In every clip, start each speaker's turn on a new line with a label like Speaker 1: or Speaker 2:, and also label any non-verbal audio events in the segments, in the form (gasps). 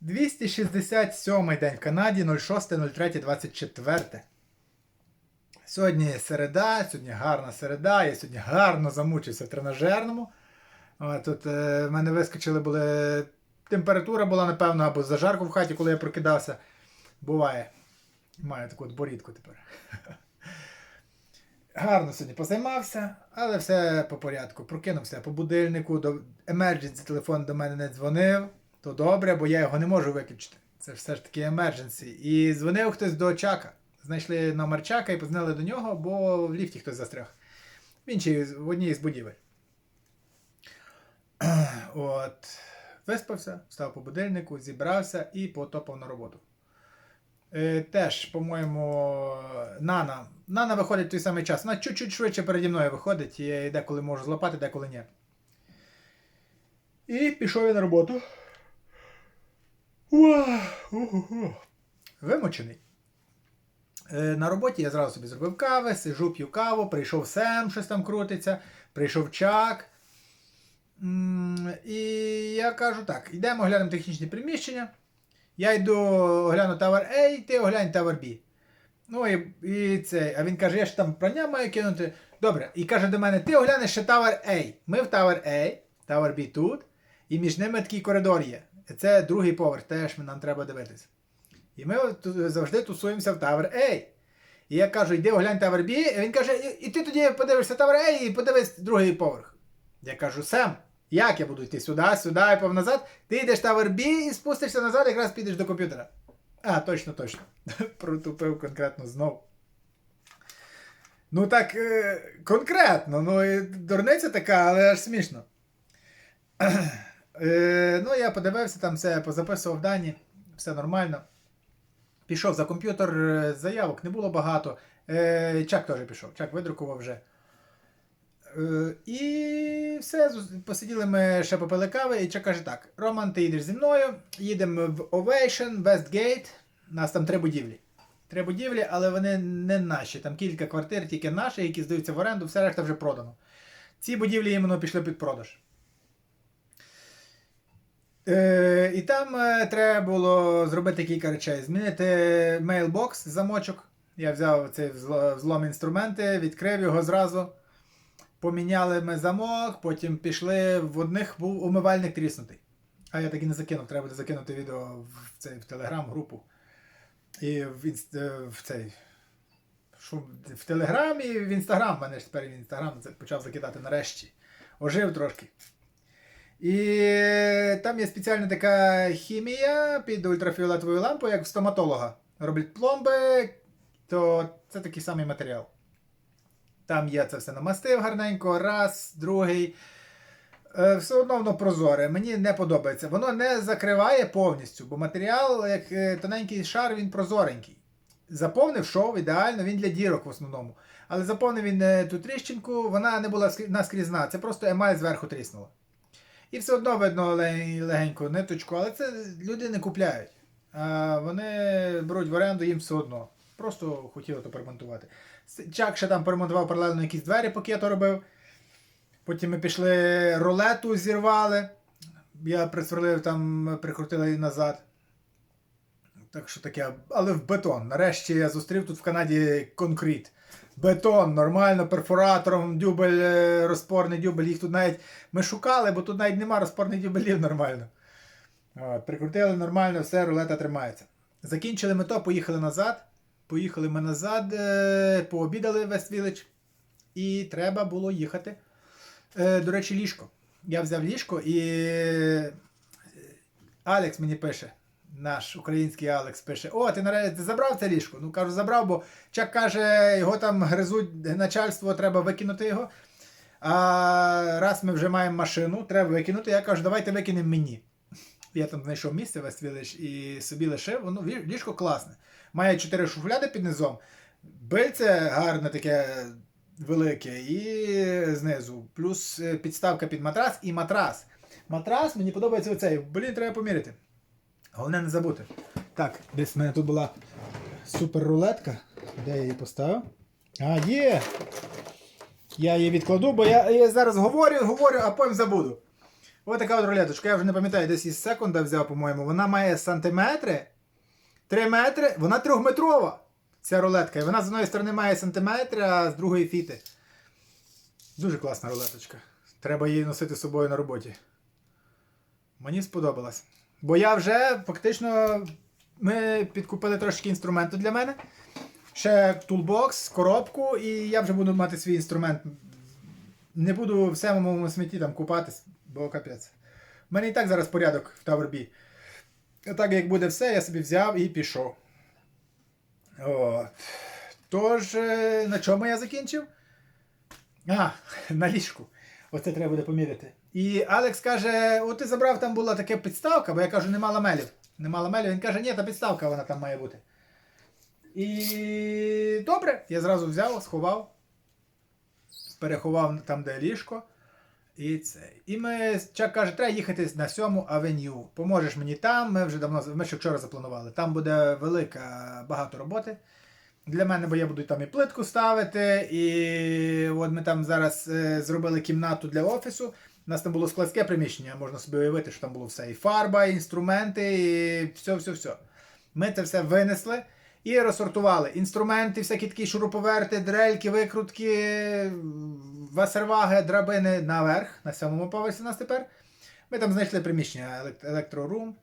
Speaker 1: 267 день в Канаді 06.03.24. Сьогодні середа, сьогодні гарна середа, я сьогодні гарно замучився в тренажерному. Тут е, в мене вискочили були. Температура була, напевно, або зажарко в хаті, коли я прокидався. Буває. Маю таку от борідку тепер. (laughs) Гарно сьогодні позаймався, але все по порядку. Прокинувся по будильнику, до emergency телефон до мене не дзвонив, то добре, бо я його не можу виключити. Це все ж таки emergency. І дзвонив хтось до Чака. Знайшли номер Чака і познали до нього, бо в ліфті хтось застряг. В іншій в одній з будівель. (clears throat) От. Виспався, встав по будильнику, зібрався і потопав на роботу. Е, теж, по-моєму, Нана. Нана виходить в той самий час. Вона чуть-чуть швидше переді мною виходить, я деколи можу злопати, деколи ні. І пішов я на роботу. Уа! Вимучений. Е, на роботі я зразу собі зробив кави, сижу, п'ю каву, прийшов Сем, щось там крутиться, прийшов Чак. І я кажу так: йдемо глянемо технічні приміщення. Я йду огляну Tower A, ти оглянь Tower B. Ну і, і це. А він каже, я ж там прання маю кинути. Добре. І каже до мене, ти оглянеш ще Tower A. Ми в Tower A, Tower B тут, і між ними такий коридор є. Це другий поверх, теж нам треба дивитися. І ми завжди тусуємося в Tower A. І я кажу, йди оглянь Tower B, і він каже, і, ти тоді подивишся Tower A і подивись другий поверх. Я кажу, Сем, як я буду йти сюди, сюди і пов назад? Ти йдеш Tower B і спустишся назад, якраз підеш до комп'ютера. А, точно, точно. (laughs) Протупив конкретно знов. Ну так, е, конкретно, ну і дурниця така, але аж смішно. (clears throat) Е, ну, я подивився, там все позаписував дані, все нормально. Пішов за комп'ютер, е, заявок не було багато. Е, Чак теж пішов, Чак видрукував вже. Е, і все, посиділи ми ще попили кави, і Чак каже так: Роман, ти їдеш зі мною, їдемо в Ovation, Westgate. У нас там три будівлі. Три будівлі, але вони не наші. Там кілька квартир, тільки наші, які здаються в оренду, все решта вже продано. Ці будівлі іменно пішли під продаж. Е, і там е, треба було зробити кілька речей. Змінити мейлбокс, замочок. Я взяв цей взлом інструменти, відкрив його зразу. Поміняли ми замок, потім пішли в одних був умивальник тріснутий. А я так і не закинув, треба буде закинути відео в, цей, в телеграм-групу. І в, е, в цей. В Телеграм і в Інстаграм. В мене ж тепер Інстаграм почав закидати нарешті. Ожив трошки. І там є спеціальна така хімія під ультрафіолетовою лампою, як в стоматолога. Роблять пломби, то це такий самий матеріал. Там я це все намастив гарненько, раз, другий. Е, Все одно воно прозоре. Мені не подобається. Воно не закриває повністю, бо матеріал, як е, тоненький шар, він прозоренький. Заповнив шов, ідеально, він для дірок в основному. Але заповнив він е, ту тріщинку, вона не була наскрізна, це просто емаль зверху тріснула. І все одно видно ле- легеньку ниточку, але це люди не купляють. Вони беруть в оренду їм все одно. Просто хотіли то поремонтувати. С- Чак ще там поремонтував паралельно якісь двері, поки я то робив. Потім ми пішли рулету зірвали. Я присверлив там, прикрутили її назад. Так що таке, але в бетон. Нарешті я зустрів тут в Канаді конкрет. Бетон, нормально, перфоратором, дюбель, е, розпорний дюбель. Їх тут навіть ми шукали, бо тут навіть нема розпорних дюбелів нормально. От, прикрутили нормально, все, рулета тримається. Закінчили ми то, поїхали назад. Поїхали ми назад, е, пообідали в West Village. І треба було їхати. Е, До речі, ліжко. Я взяв ліжко і Алекс мені пише. Наш український Алекс пише: О, ти нарешті забрав це ліжко? Ну кажу, забрав, бо Чак каже, його там гризуть начальство, треба викинути його. А раз ми вже маємо машину, треба викинути. Я кажу, давайте викинемо мені. Я там знайшов місце West Village і собі лишив. Воно ліжко класне. Має чотири шуфляди під низом. Бильце гарне таке велике, і знизу. Плюс е, підставка під матрас і матрас. Матрас мені подобається оцей. Блін, треба поміряти. Головне не забути. Так, десь в мене тут була супер рулетка. Де я її поставив? А, є! Я її відкладу, бо я, я зараз говорю, говорю, а потім забуду. Ось така от рулеточка. Я вже не пам'ятаю, десь із секунда взяв, по-моєму. Вона має сантиметри, 3 метри, вона трьохметрова. Ця рулетка. І вона з одної сторони має сантиметри, а з другої фіти. Дуже класна рулеточка. Треба її носити з собою на роботі. Мені сподобалось. Бо я вже фактично ми підкупили трошки інструменту для мене. Ще тулбокс, коробку, і я вже буду мати свій інструмент. Не буду в самому смітті там купатись, бо капець. У мене і так зараз порядок в Tower А так як буде все, я собі взяв і пішов. От. Тож, е, на чому я закінчив? А, (laughs) на ліжку. Оце треба буде поміряти. І Алекс каже: от ти забрав, там була така підставка, бо я кажу, нема ламелів. Нема ламелів. Він каже, ні, та підставка вона там має бути. І добре, я зразу взяв, сховав, переховав там, де ліжко. І це. І ми Чак каже, треба їхати на сьому авеню. Поможеш мені там. Ми вже давно ми ще вчора запланували. Там буде велика багато роботи. Для мене, бо я буду там і плитку ставити, і от ми там зараз е, зробили кімнату для офісу. У нас там було складське приміщення, можна собі уявити, що там було все. І фарба, і інструменти, і все-все-все. Ми це все винесли і розсортували. Інструменти, всякі такі шуруповерти, дрельки, викрутки, васерваги, драбини наверх, на сьомому поверсі нас тепер. Ми там знайшли приміщення електрорум.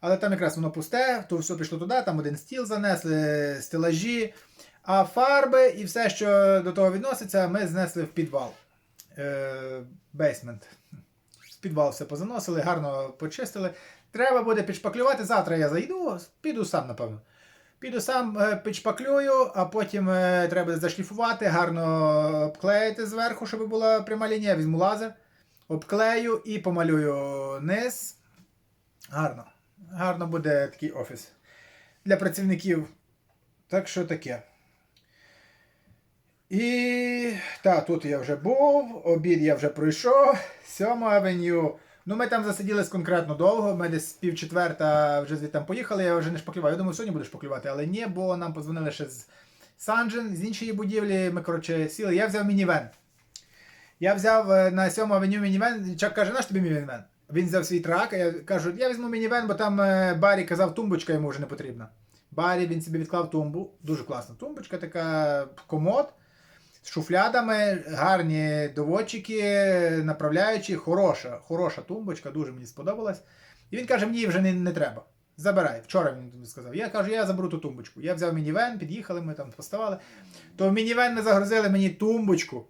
Speaker 1: Але там якраз воно пусте, то все пішло туди, там один стіл занесли, стелажі. А фарби і все, що до того відноситься, ми знесли в підвал. Бейсмент. В підвал все позаносили, гарно почистили. Треба буде підшпаклювати. Завтра я зайду, піду сам, напевно. Піду сам е, підшпаклюю, а потім е, треба зашліфувати, гарно обклеїти зверху, щоб була пряма лінія. Візьму лазер, обклею і помалюю низ. Гарно. Гарно буде такий офіс для працівників. Так що таке. І так, тут я вже був, обід я вже пройшов. Сьома авеню. Ну, ми там засиділись конкретно довго. Ми десь пів четверта вже звідти поїхали, я вже не шпаклював. Я думаю, сьогодні будеш шпаклювати, але ні, бо нам подзвонили ще з Санджен, з іншої будівлі. Ми, коротше, сіли. Я взяв мінівен. Я взяв е, на сьому авеню мінівен. Чак каже, наш тобі мінівен? Він взяв свій трак, я кажу, я візьму мінівен, бо там е, Барі казав, тумбочка йому вже не потрібна. Барі він собі відклав тумбу. Дуже класна тумбочка, така комод з шуфлядами, гарні доводчики, направляючі, хороша, хороша тумбочка, дуже мені сподобалась. І він каже, мені вже не, не треба. Забирай. Вчора він сказав. Я кажу, я заберу ту тумбочку. Я взяв мінівен, під'їхали, ми там поставали. То в мінівен ми загрузили мені тумбочку.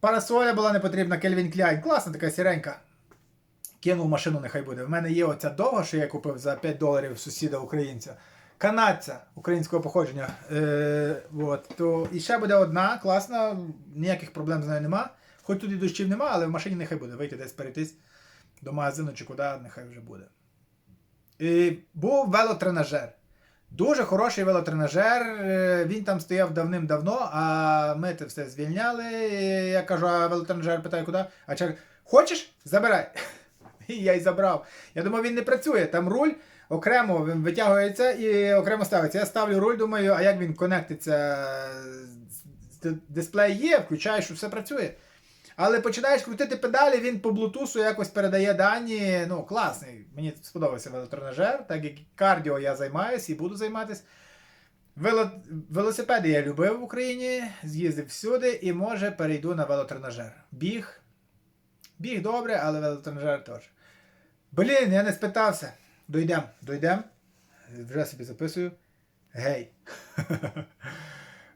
Speaker 1: Парасоля була не потрібна, Кельвін Кляйн. Класна така сіренька. Кинув машину, нехай буде. В мене є оця довга, що я купив за 5 доларів сусіда українця. Канадця українського походження. Е, от, то, і ще буде одна, класна, ніяких проблем з нею нема. Хоч тут і дощів нема, але в машині нехай буде. Вийти десь перейтись до магазину чи куди, нехай вже буде. І був велотренажер. Дуже хороший велотренажер. е, Він там стояв давним-давно, а ми це все звільняли. Я кажу, а велотренажер питає, куди? А чоловік, хочеш? Забирай. (laughs) І я й забрав. Я думав, він не працює. Там руль окремо витягується і окремо ставиться. Я ставлю руль, думаю, а як він конектиться? Дисплей є, включаєш, що все працює. Але починаєш крутити педалі, він по блутусу якось передає дані. Ну, класний. Мені сподобався велотренажер, так як кардіо я займаюся і буду займатися. Вело... Велосипеди я любив в Україні, з'їздив всюди і може перейду на велотренажер. Біг. Біг добре, але велотренажер теж. Блін, я не спитався. Дойдем, дойдем. Вже собі записую. Гей. (laughs)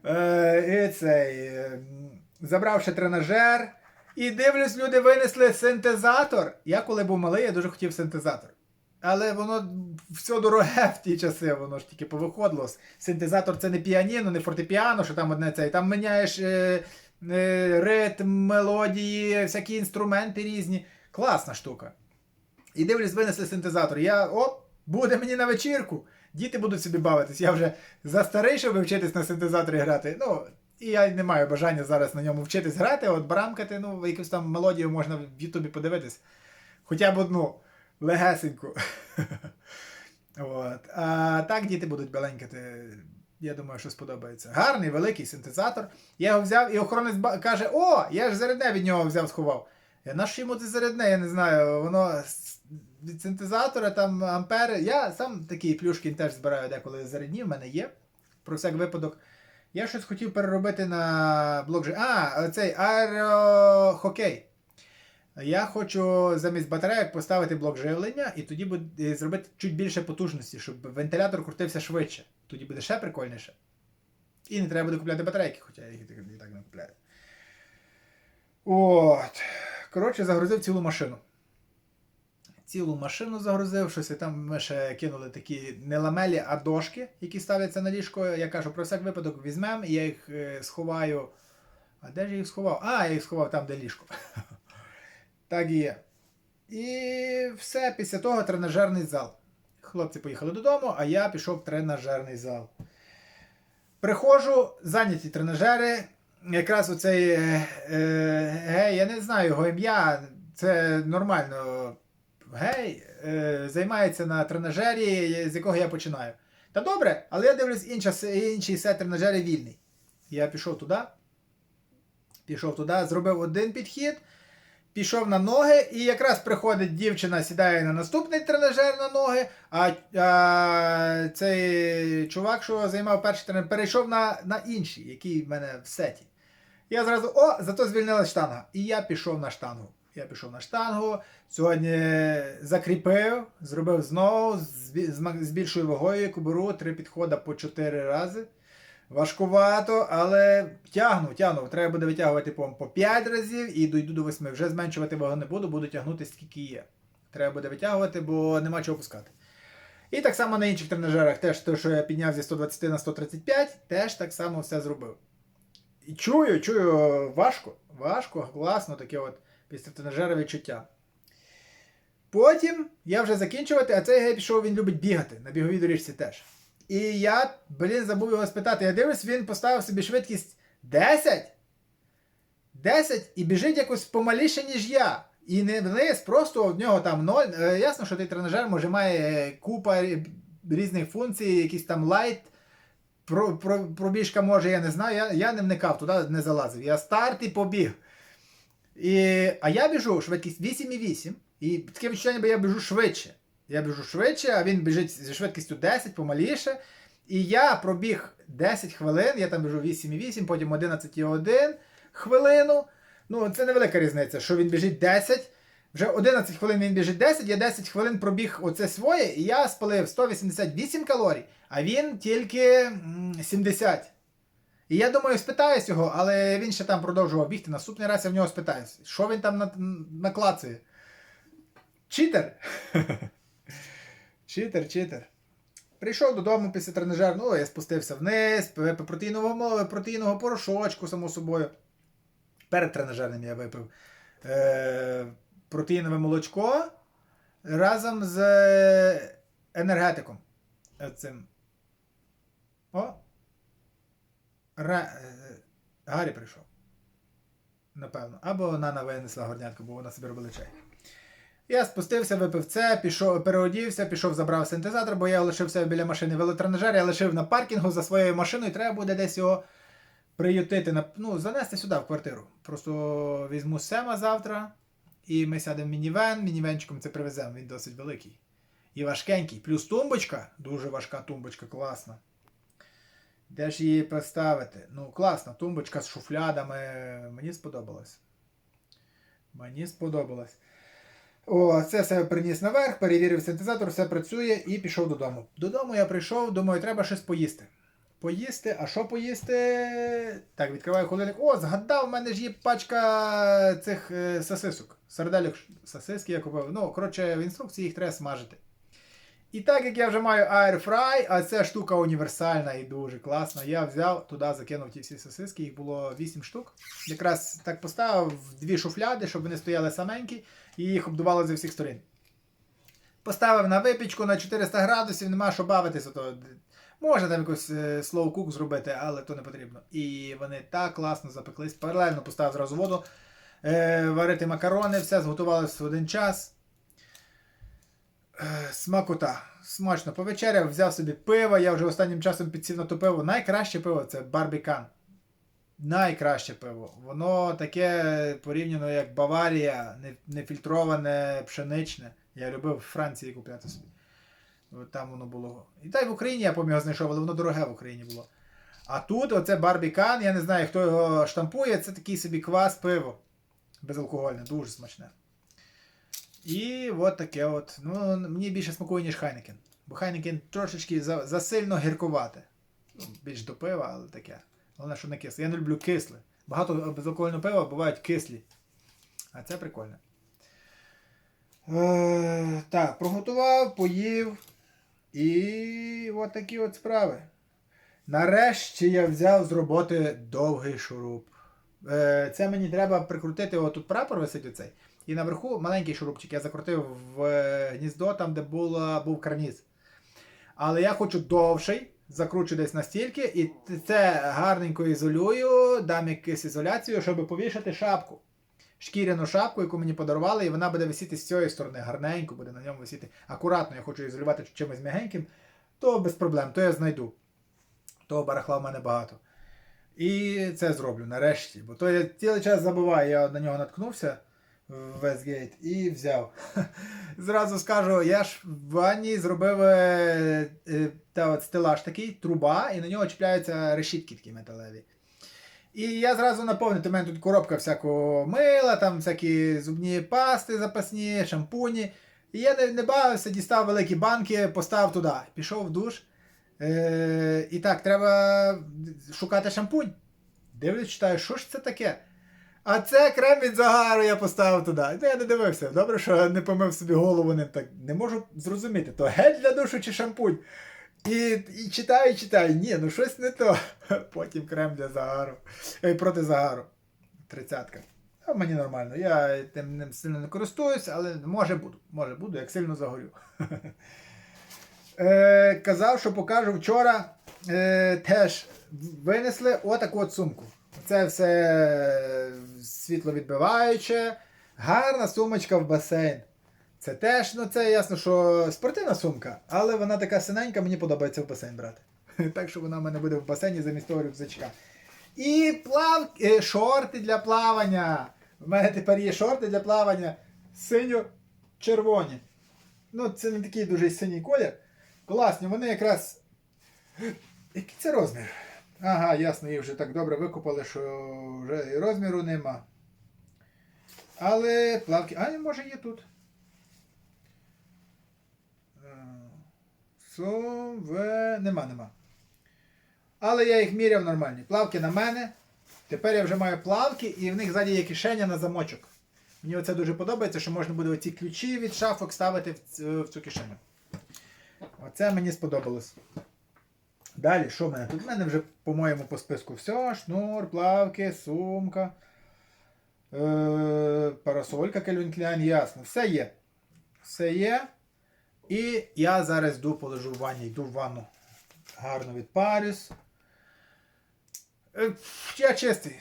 Speaker 1: Е, І цей. е, Забравши тренажер. І дивлюсь, люди винесли синтезатор. Я коли був малий, я дуже хотів синтезатор. Але воно все дороге в ті часи, воно ж тільки повиходило. Синтезатор це не піаніно, не фортепіано, що там одне це. І Там міняєш е, е, ритм, мелодії, всякі інструменти різні. Класна штука. І дивлюсь, винесли синтезатор. Я оп, буде мені на вечірку. Діти будуть собі бавитись. Я вже за старий, щоб вчитись на синтезаторі грати. Ну, і я не маю бажання зараз на ньому вчитись грати, от брамкати, ну, якусь там мелодію можна в Ютубі подивитись. Хоча б одну легесеньку. (laughs) От. А так діти будуть беленькати. Я думаю, що сподобається. Гарний великий синтезатор. Я його взяв, і охоронець каже: О, я ж зарядне від нього взяв, сховав. Я наш йому це зарядне, я не знаю, воно від синтезатора, там ампери. Я сам такий плюшкін теж збираю деколи зарядні, в мене є. Про всяк випадок. Я щось хотів переробити на блок. А, цей аерохокей. Я хочу замість батарейок поставити блок живлення і тоді буде зробити чуть більше потужності, щоб вентилятор крутився швидше. Тоді буде ще прикольніше. І не треба буде купляти батарейки, хоча я їх і так не купляю. От. Коротше, загрузив цілу машину. Цілу машину загрузив, щось і там ми ще кинули такі не ламелі, а дошки, які ставляться на ліжко. Я кажу, про всяк випадок візьмемо, і я їх е, сховаю. А де ж я їх сховав? А, я їх сховав там, де ліжко. (laughs) Так і є. І все, після того тренажерний зал. Хлопці поїхали додому, а я пішов в тренажерний зал. Приходжу, зайняті тренажери. Якраз оцей е, е, я не знаю його ім'я, це нормально. Гей, е, займається на тренажері, з якого я починаю. Та добре, але я дивлюсь, інша, інший сет тренажерів вільний. Я пішов туди. Пішов туди, зробив один підхід, пішов на ноги, і якраз приходить дівчина, сідає на наступний тренажер на ноги, а, а цей чувак, що займав перший тренажер, перейшов на, на інший, який в мене в сеті. Я зразу, о, зато звільнилась штанга. І я пішов на штангу. Я пішов на штангу, сьогодні закріпив, зробив знову з, більшою вагою, яку беру, три підходи по 4 рази. Важкувато, але тягну, тягну. Треба буде витягувати по, по 5 разів і дойду до 8. Вже зменшувати вагу не буду, буду тягнути скільки є. Треба буде витягувати, бо нема чого пускати. І так само на інших тренажерах, теж те, що я підняв зі 120 на 135, теж так само все зробив. І чую, чую, важко, важко, класно, таке от після тренажера відчуття. Потім я вже закінчувати, а цей гей пішов, він любить бігати на біговій доріжці теж. І я, блін, забув його спитати. Я дивлюсь, він поставив собі швидкість 10. 10 і біжить якось помаліше, ніж я. І не вниз, просто в нього там 0. Е, Ясно, що той тренажер може має купа різних функцій, якийсь там лайт. Про, про, пробіжка може, я не знаю. Я, я не вникав туди, не залазив. Я старт і побіг. І, а я біжу швидкість 8,8. І таке відчуття, ніби я біжу швидше. Я біжу швидше, а він біжить зі швидкістю 10 помаліше. І я пробіг 10 хвилин, я там біжу 8,8, потім 11,1 хвилину. Ну, це невелика різниця, що він біжить 10. Вже 11 хвилин він біжить 10, я 10 хвилин пробіг оце своє, і я спалив 188 калорій, а він тільки 70. І я думаю, спитаюсь його, але він ще там продовжував бігти. Наступний раз я в нього спитаюсь, що він там на- наклацує. Читер. (laughs) читер, читер. Прийшов додому після тренажеру, ну, я спустився вниз, випив протеїнового, протеїнового порошочку, само собою. Перед тренажерним я випив е, протеїнове молочко разом з енергетиком. Е, Цим. О! Ра... е, Гаррі прийшов. Напевно. Або Нана винесла горнятку, бо вона собі робила чай. Я спустився, випив це, пішов, переодівся, пішов, забрав синтезатор, бо я лишив себе біля машини велотренажер, я лишив на паркінгу за своєю машиною, треба буде десь його приютити, на, ну, занести сюди, в квартиру. Просто візьму Сема завтра, і ми сядемо в мінівен, мінівенчиком це привеземо, він досить великий. І важкенький. Плюс тумбочка, дуже важка тумбочка, класна. Де ж її поставити? Ну, класна, тумбочка з шуфлядами. Мені сподобалось. Мені сподобалось. О, це все приніс наверх, перевірив синтезатор, все працює і пішов додому. Додому я прийшов, думаю, треба щось поїсти. Поїсти, а що поїсти? Так, відкриваю холодильник. О, згадав, в мене ж є пачка цих е, сосисок. Сардельок сосиски я купив. Ну, коротше, в інструкції їх треба смажити. І так як я вже маю Airfry, а ця штука універсальна і дуже класна, я взяв туди, закинув ті всі сосиски, їх було 8 штук. Якраз так поставив в дві шуфляди, щоб вони стояли саменькі, і їх обдувало зі всіх сторін. Поставив на випічку на 400 градусів, нема що бавитися. То... Можна там якось е, slow cook зробити, але то не потрібно. І вони так класно запеклись. Паралельно поставив зразу воду, е, варити макарони, все зготувалося в один час. Смакота. Смачно повечеряв, взяв собі пиво. Я вже останнім часом підсів на то пиво. Найкраще пиво це барбікан. найкраще пиво. Воно таке порівняно як Баварія, не, не пшеничне. Я любив в Франції купляти собі. От Там воно було. І та й в Україні я поміг знайшов, але воно дороге в Україні було. А тут оце барбікан, я не знаю, хто його штампує, це такий собі квас пиво. Безалкогольне, дуже смачне. І от таке от. Ну, мені більше смакує, ніж Хайнекен. Бо Хайнекен трошечки за, засильно гіркувате. Ну, більш до пива, але таке. Головне, що не кисле. Я не люблю кисле. Багато безалкогольного пива бувають кислі. А це прикольно. Е, так, проготував, поїв. І от такі от справи. Нарешті я взяв з роботи довгий шуруп. Е, це мені треба прикрутити, отут прапор висить оцей. І наверху маленький шурупчик я закрутив в е, гніздо, там, де була, був карніз. Але я хочу довший, закручу десь настільки, і це гарненько ізолюю, дам якусь ізоляцію, щоб повішати шапку. Шкіряну шапку, яку мені подарували, і вона буде висіти з цієї сторони, гарненько буде на ньому висіти. Акуратно, я хочу ізолювати чимось м'ягеньким, то без проблем, то я знайду. Того барахла в мене багато. І це зроблю нарешті. Бо то я цілий час забуваю, я на нього наткнувся в Westgate і взяв. (laughs) Зразу скажу, я ж в ванні зробив е, е, та от стелаж такий, труба, і на нього чіпляються решітки такі металеві. І я зразу наповнив, у мене тут коробка всякого мила, там всякі зубні пасти запасні, шампуні. І я не, не бавився, дістав великі банки, поставив туди. Пішов в душ. Е, і так, треба шукати шампунь. Дивлюсь, читаю, що ж це таке? А це крем від загару я поставив туди. Я не дивився. Добре, що не помив собі голову ним так. Не можу зрозуміти, то гель для душу чи шампунь. І, і читаю, читаю. Ні, ну щось не то. (laughs) Потім крем для загару. Е, проти загару. Тридцятка. А мені нормально. Я тим ним сильно не користуюсь, але може буду. Може буду, як сильно загорю. (laughs) Е, казав, що покажу вчора. Е, теж винесли отаку от сумку. Це все світловідбиваюче. Гарна сумочка в басейн. Це теж, ну це ясно, що спортивна сумка, але вона така синенька, мені подобається в басейн брати. (laughs) Так що вона в мене буде в басейні замість того рюкзачка. І плав... е, шорти для плавання. В мене тепер є шорти для плавання синьо-червоні. Ну, це не такий дуже синій колір. Класні, вони якраз. (gasps) Який це розмір? Ага, ясно, їх вже так добре викупали, що вже і розміру нема. Але плавки. А, може є тут. Е, Сове. Нема, нема. Але я їх міряв нормальні. Плавки на мене. Тепер я вже маю плавки і в них ззаді є кишеня на замочок. Мені оце дуже подобається, що можна буде оці ключі від шафок ставити в цю кишеню. Оце мені сподобалось. Далі, що в мене? Тут в мене вже, по-моєму, по списку все. Шнур, плавки, сумка, е- парасолька Klein, ясно. Все є. Все є. І я зараз йду полежу в ванні, йду в ванну. Гарно відпарюсь. Е, я чистий.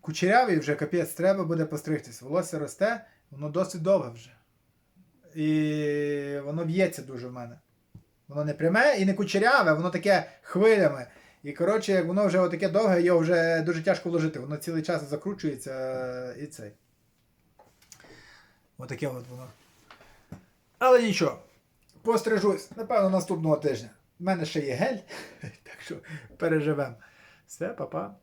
Speaker 1: Кучерявий вже капець, треба буде постригтись. Волосся росте, воно досить довге вже. І воно б'ється дуже в мене. Воно не пряме і не кучеряве, воно таке хвилями. І коротше, як воно вже таке довге, його вже дуже тяжко вложити. Воно цілий час закручується е, і цей. Отаке от воно. Але нічого. Пострижусь, напевно, наступного тижня. У мене ще є гель, (laughs) так що переживемо. Все, па-па.